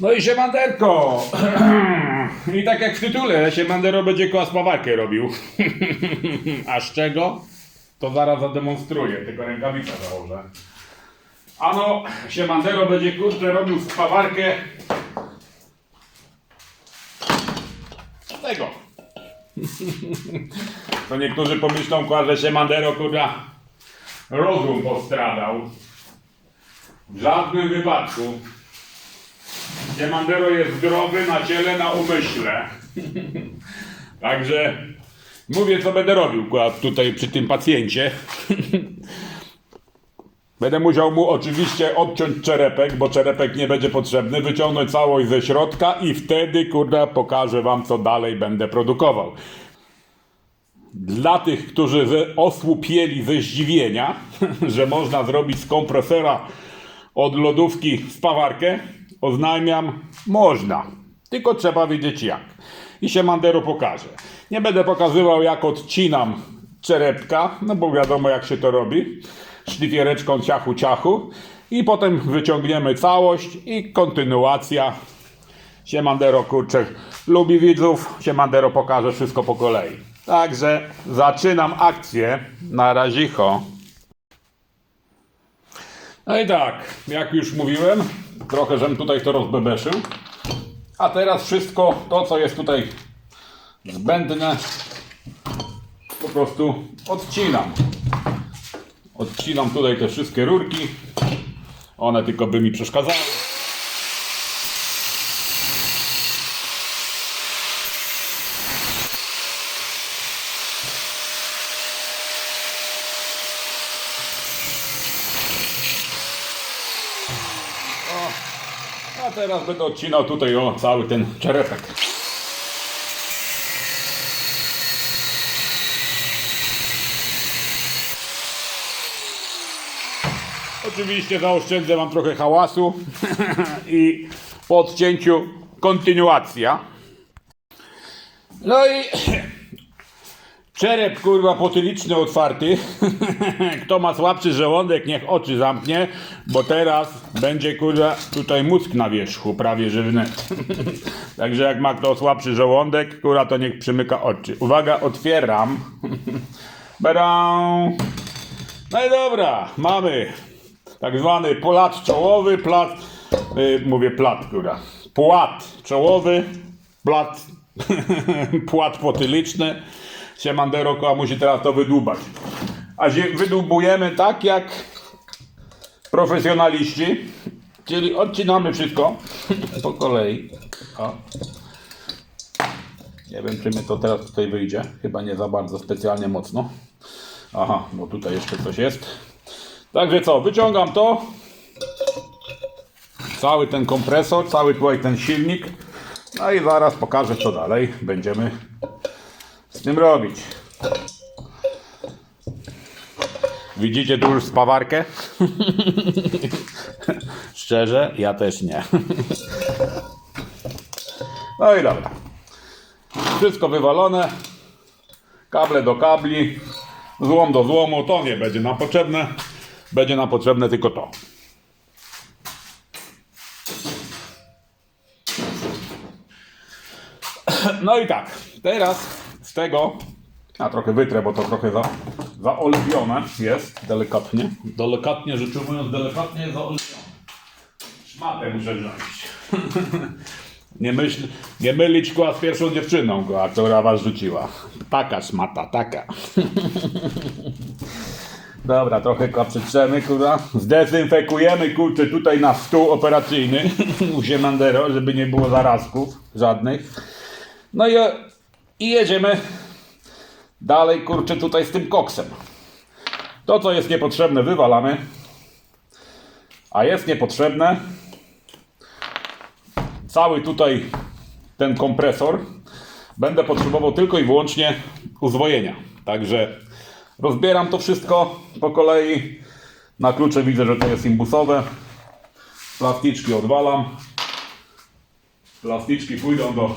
No i siemanderko. I tak jak w tytule, siemandero będzie koła spawarkę robił. A z czego? To zaraz zademonstruję, tylko rękawice założę. Ano, siemandero będzie kurczę robił spawarkę tego. To niektórzy pomyślą, że siemandero kurwa rozum postradał. W żadnym wypadku. Siemandero jest zdrowy na ciele, na umyśle. Także mówię, co będę robił tutaj przy tym pacjencie. Będę musiał mu oczywiście odciąć czerepek, bo czerepek nie będzie potrzebny, wyciągnąć całość ze środka i wtedy, kurda, pokażę wam, co dalej będę produkował. Dla tych, którzy osłupieli ze zdziwienia, że można zrobić z kompresora od lodówki spawarkę, oznajmiam, można. Tylko trzeba wiedzieć jak. I się Mandero pokaże. Nie będę pokazywał, jak odcinam czerepka, no bo wiadomo, jak się to robi. Szlifiereczką ciachu ciachu. I potem wyciągniemy całość i kontynuacja. Siemandero kurczę lubi widzów. Siemandero pokaże wszystko po kolei. Także zaczynam akcję. Na razicho. No i tak, jak już mówiłem, trochę żem tutaj to rozbebeszył. A teraz wszystko to, co jest tutaj zbędne, po prostu odcinam. Odcinam tutaj te wszystkie rurki. One tylko by mi przeszkadzały. A teraz będę odcinał tutaj o cały ten czerepek. Oczywiście zaoszczędzę wam trochę hałasu i po odcięciu kontynuacja. No i czerep kurwa potyliczny otwarty. Kto ma słabszy żołądek, niech oczy zamknie, bo teraz będzie kurwa tutaj mózg na wierzchu, prawie że wnet. Także jak ma kto słabszy żołądek, kurwa to niech przymyka oczy. Uwaga, otwieram. No i dobra, mamy tak zwany płat czołowy, plat, y, mówię plat, kurwa, płat czołowy, plat, płat potyliczny. Siemandero koła musi teraz to wydłubać. A wydłubujemy tak jak profesjonaliści, czyli odcinamy wszystko po kolei. O. Nie wiem, czy mi to teraz tutaj wyjdzie. Chyba nie za bardzo specjalnie mocno. Aha, bo tutaj jeszcze coś jest. Także co, wyciągam to. Cały ten kompresor, cały tutaj ten silnik. No i zaraz pokażę, co dalej będziemy z tym robić. Widzicie tu już spawarkę? Szczerze, ja też nie. No i dobra. Wszystko wywalone. Kable do kabli. Złom do złomu. To nie będzie nam potrzebne. Będzie nam potrzebne tylko to. No i tak. Teraz z tego. A trochę wytrę, bo to trochę za, zaoliwione jest. Delikatnie. Delikatnie, rzecz ujmując, delikatnie jest zaoliwione. Szmatę muszę wziąć. Nie, myśl, nie mylić kła z pierwszą dziewczyną, kła, która was rzuciła. Taka szmata, taka. Dobra, trochę kła przetrzemy, kurwa. Zdezynfekujemy, kurczę, tutaj na stół operacyjny u Siemandero, żeby nie było zarazków żadnych. No i, i jedziemy dalej, kurczę, tutaj z tym koksem. To, co jest niepotrzebne, wywalamy. A jest niepotrzebne, cały tutaj ten kompresor będę potrzebował tylko i wyłącznie uzwojenia. Także rozbieram to wszystko po kolei. Na klucze widzę, że to jest imbusowe. Plasticzki odwalam. Plasticzki pójdą do,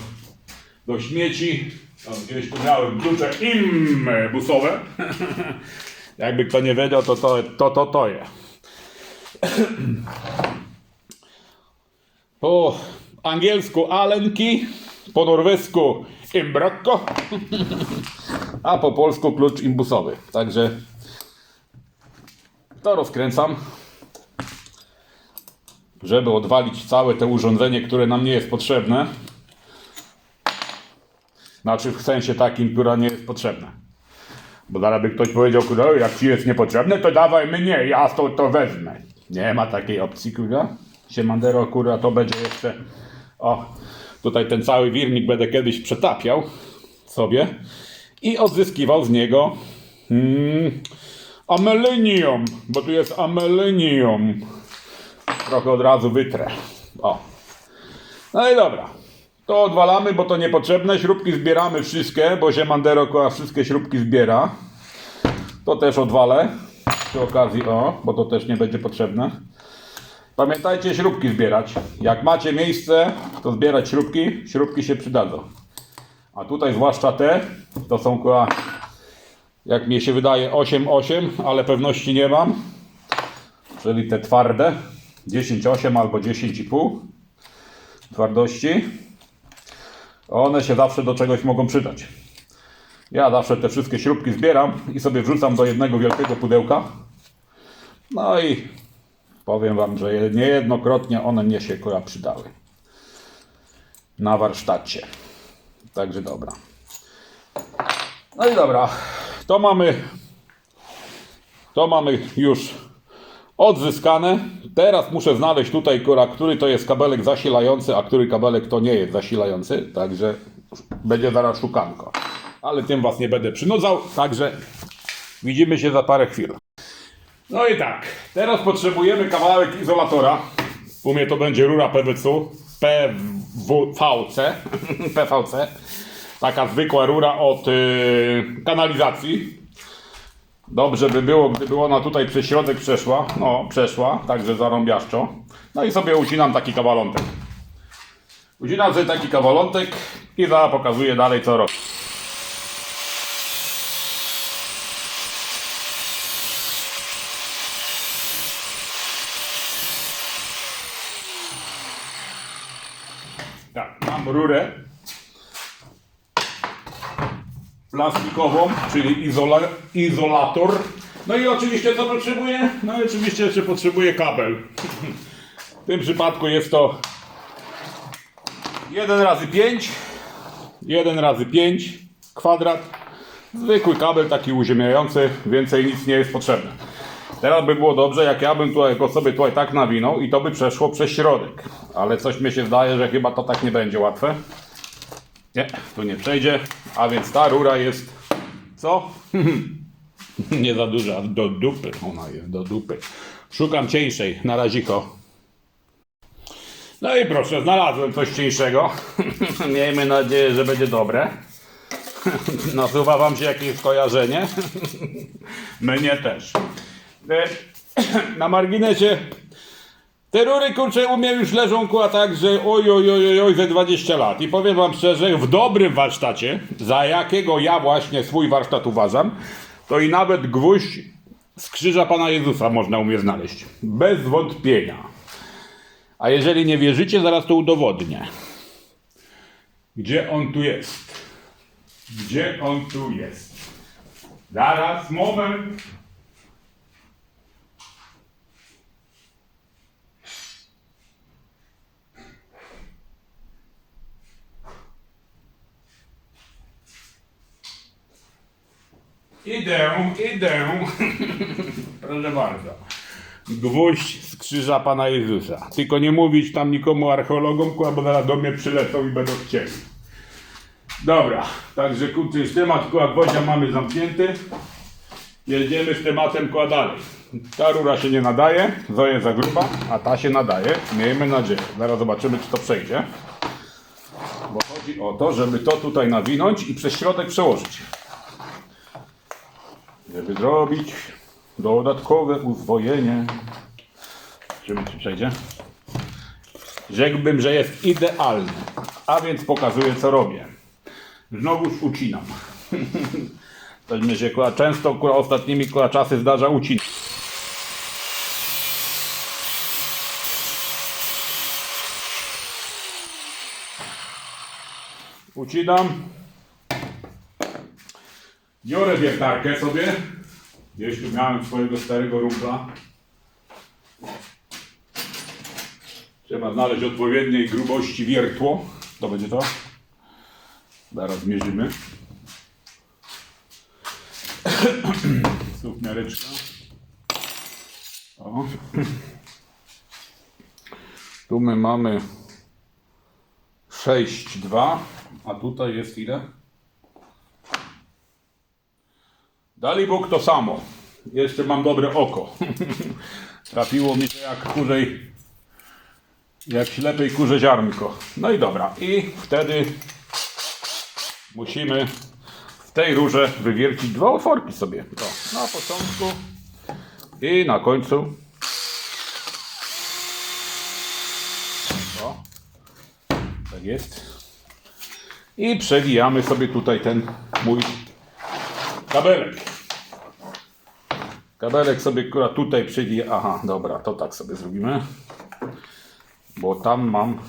do śmieci. Tam gdzieś tu miałem klucze imbusowe. Jakby kto nie wiedział, to to, to, to, to je. O, angielsku Alenki, po norwesku Imbrocco, a po polsku klucz imbusowy. Także to rozkręcam, żeby odwalić całe to urządzenie, które nam nie jest potrzebne. Znaczy w sensie takim, która nie jest potrzebna. Bo zaraz by ktoś powiedział, kurwa, jak ci jest niepotrzebne, to dawaj mnie, ja to, to wezmę. Nie ma takiej opcji, kurwa. Siemandero, kurwa, to będzie jeszcze... O, tutaj ten cały wirnik będę kiedyś przetapiał sobie i odzyskiwał z niego mm, amelinium, bo tu jest amelinium. Trochę od razu wytrę. O. No i dobra. To odwalamy, bo to niepotrzebne. Śrubki zbieramy wszystkie, bo Siemandero koła wszystkie śrubki zbiera. To też odwalę. Przy okazji, o, bo to też nie będzie potrzebne. Pamiętajcie śrubki zbierać. Jak macie miejsce, to zbierać śrubki. Śrubki się przydadzą. A tutaj zwłaszcza te, to są koła, jak mi się wydaje, 8,8, ale pewności nie mam. Czyli te twarde. 10,8 albo 10,5 twardości. One się zawsze do czegoś mogą przydać. Ja zawsze te wszystkie śrubki zbieram i sobie wrzucam do jednego wielkiego pudełka. No i powiem Wam, że niejednokrotnie one mnie się kurwa przydały. Na warsztacie. Także dobra. No i dobra. To mamy. To mamy już odzyskane. Teraz muszę znaleźć tutaj, który to jest kabelek zasilający, a który kabelek to nie jest zasilający. Także będzie zaraz szukanko. Ale tym Was nie będę przynudzał. Także widzimy się za parę chwil. No i tak, teraz potrzebujemy kawałek izolatora. U mnie to będzie rura PVC, PWVC, PVC. Taka zwykła rura od y, kanalizacji. Dobrze by było, gdyby ona tutaj przez środek przeszła. No, przeszła, także zarąbiaszczo. No i sobie ucinam taki kawalątek. Ucinam sobie taki kawalątek i zaraz pokazuję dalej co robię. Tak, mam rurę plastikową, czyli izola, izolator. No i oczywiście co potrzebuję? No i oczywiście jeszcze potrzebuję kabel. W tym przypadku jest to 1 razy 5 1 razy 5 kwadrat. Zwykły kabel taki uziemiający, więcej nic nie jest potrzebne. Teraz by było dobrze, jak ja bym tutaj go sobie tutaj tak nawinął i to by przeszło przez środek. Ale coś mi się zdaje, że chyba to tak nie będzie łatwe. Nie, tu nie przejdzie. A więc ta rura jest. Co? nie za duża, do dupy. Ona jest do dupy. Szukam cieńszej, na raziko. No i proszę, znalazłem coś cieńszego. Miejmy nadzieję, że będzie dobre. Nasuwa wam się jakieś skojarzenie? Mnie też. E, Na marginesie te rury kurcze u mnie już leżą kuła tak, że oj, oj, oj, oj, oj, ze 20 lat. I powiem wam szczerze, w dobrym warsztacie, za jakiego ja właśnie swój warsztat uważam, to i nawet gwóźdź z krzyża Pana Jezusa można u mnie znaleźć. Bez wątpienia. A jeżeli nie wierzycie, zaraz to udowodnię. Gdzie on tu jest? Gdzie on tu jest? Zaraz, moment. Idę, idę. Proszę bardzo. Gwóźdź z krzyża Pana Jezusa. Tylko nie mówić tam nikomu archeologom, bo zaraz do przylecą i będą chcieli. Dobra, także kurczę, już temat koła gwoździa mamy zamknięty. Jedziemy z tematem koła dalej. Ta rura się nie nadaje, to jest za gruba, a ta się nadaje. Miejmy nadzieję. Zaraz zobaczymy, czy to przejdzie. Bo chodzi o to, żeby to tutaj nawinąć i przez środek przełożyć żeby zrobić dodatkowe uzwojenie. Zobaczymy, czy przejdzie. Rzekłbym, że jest idealny. A więc pokazuję, co robię. Znowuż ucinam. To mi się często ostatnimi czasy zdarza ucinać. ucinam. Biorę wiertarkę sobie. Gdzieś miałem swojego starego rumpla. Trzeba znaleźć odpowiedniej grubości wiertło. To będzie to. Zaraz zmierzymy. Sufmiareczka. O. Tu my mamy 6,2, a tutaj jest ile? Dali Bóg to samo. Jeszcze mam dobre oko. Trafiło mi się jak kurzej, jak ślepej kurze ziarnko. No i dobra. I wtedy musimy w tej rurze wywiercić dwa otworki sobie. O, na początku i na końcu. O, tak jest. I przewijamy sobie tutaj ten mój kabelek. Kabelek sobie akurat tutaj przewija. Aha, dobra, to tak sobie zrobimy. Bo tam mam.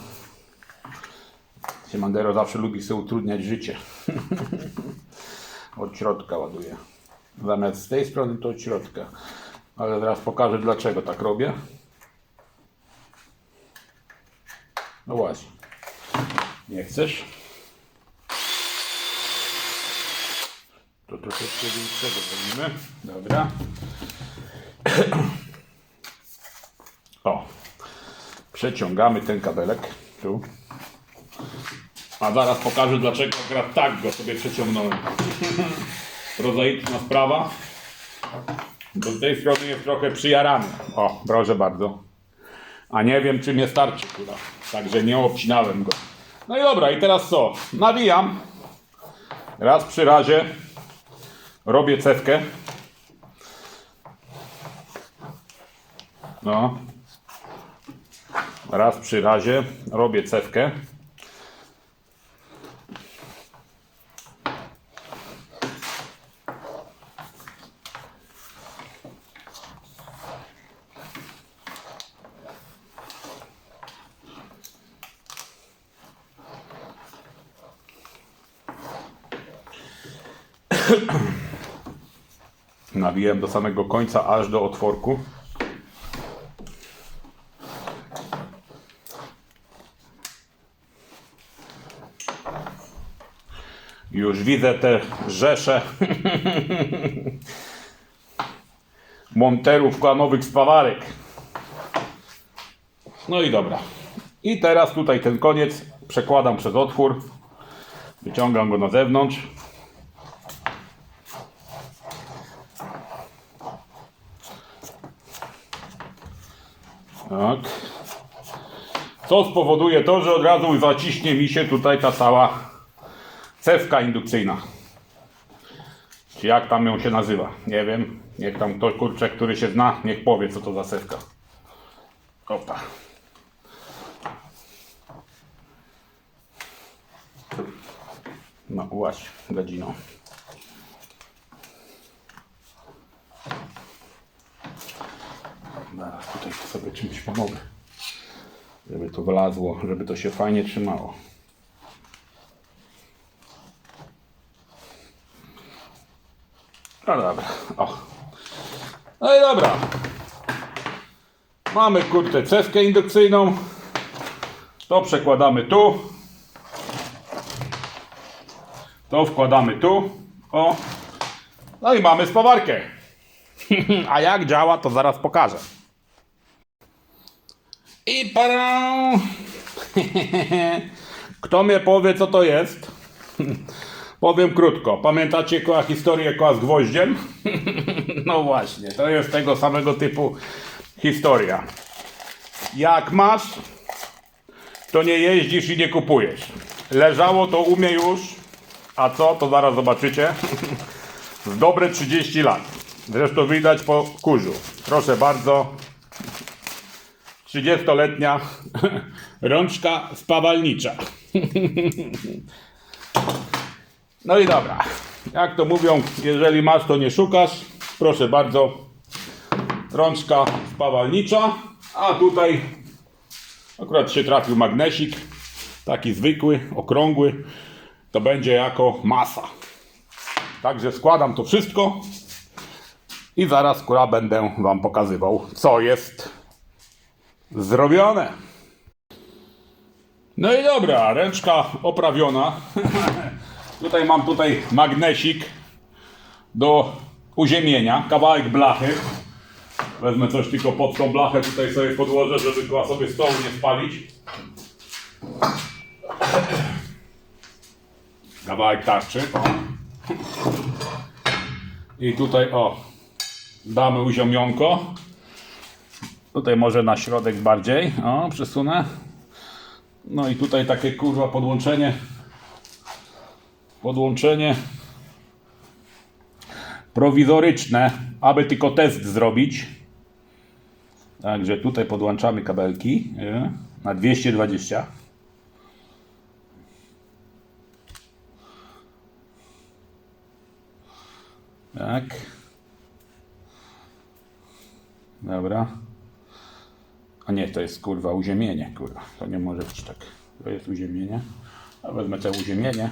Siemandero zawsze lubi sobie utrudniać życie. od środka ładuję. Zamiast z tej strony to od środka. Ale zaraz pokażę dlaczego tak robię. No właśnie. Nie chcesz? To troszeczkę większego zrobimy. Dobra. O. Przeciągamy ten kabelek. Tu. A zaraz pokażę dlaczego akurat tak go sobie przeciągnąłem. Prozaiczna sprawa. Bo z tej strony jest trochę przyjarany. O, proszę bardzo. A nie wiem, czy mnie starczy chyba. Także nie obcinałem go. No i dobra, i teraz co? Nawijam. Raz przy razie robię cewkę. No. Raz przy razie robię cewkę. Nawijam do samego końca, aż do otworku. Już widzę te rzesze monterów klanowych spawarek. No i dobra. I teraz tutaj ten koniec przekładam przez otwór. Wyciągam go na zewnątrz. Tak. Co spowoduje to, że od razu zaciśnie mi się tutaj ta cała cewka indukcyjna. Czy jak tam ją się nazywa? Nie wiem. Niech tam ktoś kurczę, który się zna, niech powie co to za cewka. Opa. No właśnie, gadzino. Zaraz tutaj sobie czymś pomogę. Żeby to wlazło, żeby to się fajnie trzymało. No dobra, o. No i dobra. Mamy kurtę cewkę indukcyjną. To przekładamy tu. To wkładamy tu. O. No i mamy spawarkę. A jak działa, to zaraz pokażę. Kto mnie powie, co to jest? Powiem krótko. Pamiętacie koła historię koła z gwoździem? no właśnie, to jest tego samego typu historia. Jak masz, to nie jeździsz i nie kupujesz. Leżało to u mnie już, a co, to zaraz zobaczycie. Z dobre 30 lat. Zresztą widać po kurzu. Proszę bardzo. 30-letnia rączka spawalnicza. No i dobra. Jak to mówią, jeżeli masz, to nie szukasz. Proszę bardzo. Rączka spawalnicza. A tutaj akurat się trafił magnesik. Taki zwykły, okrągły. to będzie jako masa. Także składam to wszystko i zaraz kurwa będę Wam pokazywał, co jest zrobione. No i dobra, ręczka oprawiona. tutaj mam tutaj magnesik do uziemienia, kawałek blachy. Wezmę coś tylko pod tą blachę, tutaj sobie podłożę, żeby była sobie stołu nie spalić. Kawałek tarczy. I tutaj o, damy uziomionko. Tutaj może na środek bardziej. O, przesunę. No i tutaj takie kurwa podłączenie. Podłączenie prowizoryczne, aby tylko test zrobić. Także tutaj podłączamy kabelki nie? na 220. Tak. Dobra. A nie, to jest kurwa uziemienie, kurwa. To nie może być tak. To jest uziemienie. A wezmę te uziemienie.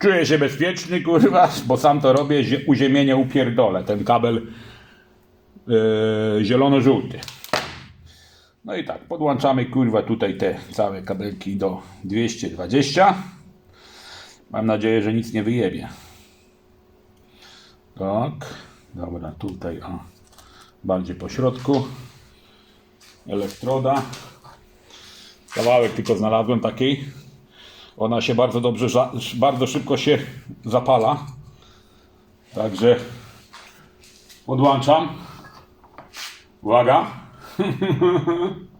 Czuję się bezpieczny, kurwa, bo sam to robię. zie- Uziemienie upierdolę. Ten kabel yy, zielono-żółty. No i tak, podłączamy kurwa tutaj te całe kabelki do 220. Mam nadzieję, że nic nie wyjebie. Tak, dobra, tutaj o, bardziej po środku. Elektroda. Kawałek tylko znalazłem takiej. Ona się bardzo dobrze, bardzo szybko się zapala. Także podłączam. Uwaga.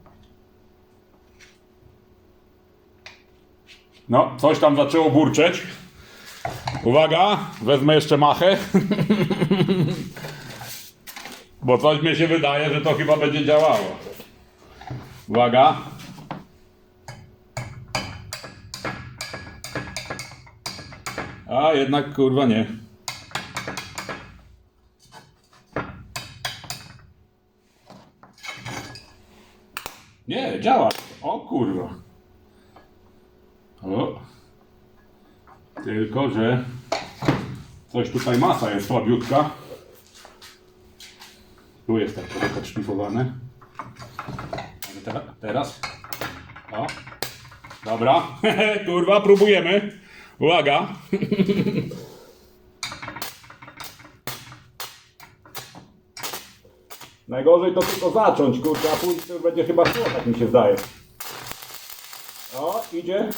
No, coś tam zaczęło burczeć. Uwaga, wezmę jeszcze machę. Bo coś mi się wydaje, że to chyba będzie działało. Uwaga. A jednak kurwa nie. Nie, działa. O kurwa. O. Tylko, że coś tutaj masa jest słabiutka. Tu jest tak trochę szlifowane. Ale teraz. O. Dobra. kurwa, próbujemy. Uwaga. Najgorzej to tylko zacząć, kurczę, a później to będzie chyba szło, tak mi się zdaje. O, idzie.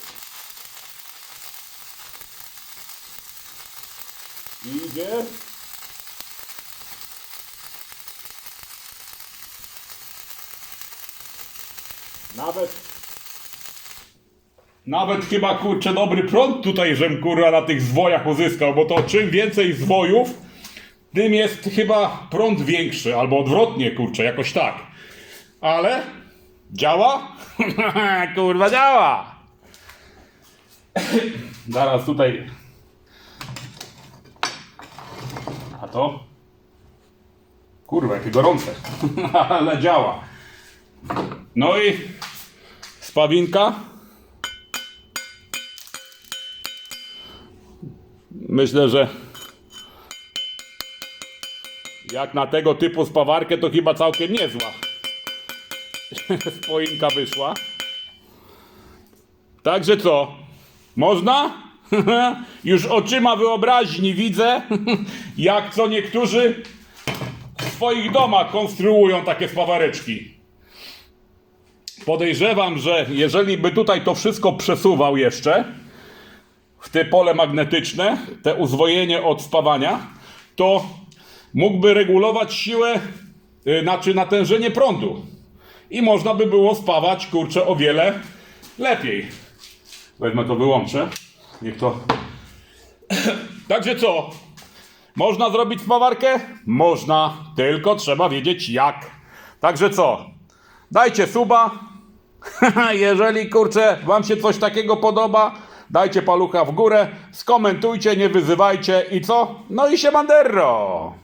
Idzie. Nawet nawet chyba kurczę dobry prąd tutaj, żem kurwa na tych zwojach uzyskał, bo to czym więcej zwojów, tym jest chyba prąd większy, albo odwrotnie kurczę, jakoś tak. Ale działa? kurwa działa! Zaraz tutaj. A to? Kurwa, jakie gorące. Ale działa. No i spawinka. Myślę, że jak na tego typu spawarkę to chyba całkiem niezła. Spoinka wyszła. Także co? Można? Już oczyma wyobraźni widzę, jak co niektórzy w swoich domach konstruują takie spawareczki. Podejrzewam, że jeżeli by tutaj to wszystko przesuwał jeszcze, w te pole magnetyczne, te uzwojenie od spawania, to mógłby regulować siłę, yy, znaczy natężenie prądu. I można by było spawać, kurczę, o wiele lepiej. Wezmę to, wyłączę. Niech to... Także co? Można zrobić spawarkę? Można, tylko trzeba wiedzieć jak. Także co? Dajcie suba, jeżeli kurczę wam się coś takiego podoba, dajcie palucha w górę, skomentujcie, nie wyzywajcie i co? No i się mandero!